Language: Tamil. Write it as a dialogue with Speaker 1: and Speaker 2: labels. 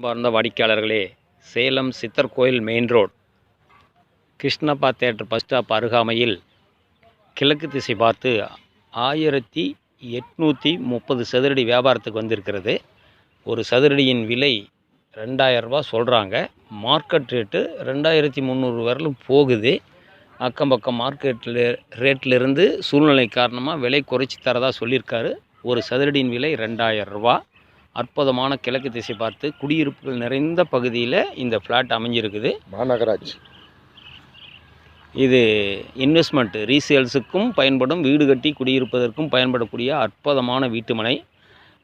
Speaker 1: அன்பார்ந்த வாடிக்கையாளர்களே Salem Siddhar Kovil main road Krishnappa theatre bus stop அருகாமையில் கிழக்கு திசை பார்த்து ஆயிரத்தி எட்நூற்றி முப்பது சதுரடி வியாபாரத்துக்கு வந்திருக்கிறது. ஒரு சதுரடியின் விலை ரெண்டாயிரரூபா சொல்கிறாங்க மார்க்கெட் ரேட்டு ரெண்டாயிரத்தி முந்நூறு வரலும் போகுது. அக்கம் பக்கம் மார்க்கெட்டில் ரேட்டிலிருந்து சூழ்நிலை காரணமாக விலை குறைச்சி தரதா சொல்லியிருக்காரு. ஒரு சதுரடியின் விலை ரெண்டாயிரரூபா அற்புதமான கிழக்கு திசை பார்த்து குடியிருப்புகள் நிறைந்த பகுதியில் இந்த ஃப்ளாட் அமைஞ்சிருக்குது.
Speaker 2: மாநகராட்சி.
Speaker 1: இது இன்வெஸ்ட்மெண்ட் ரீசேல்ஸுக்கும் பயன்படும் வீடு கட்டி குடியிருப்பதற்கும் பயன்படக்கூடிய அற்புதமான வீட்டுமனை.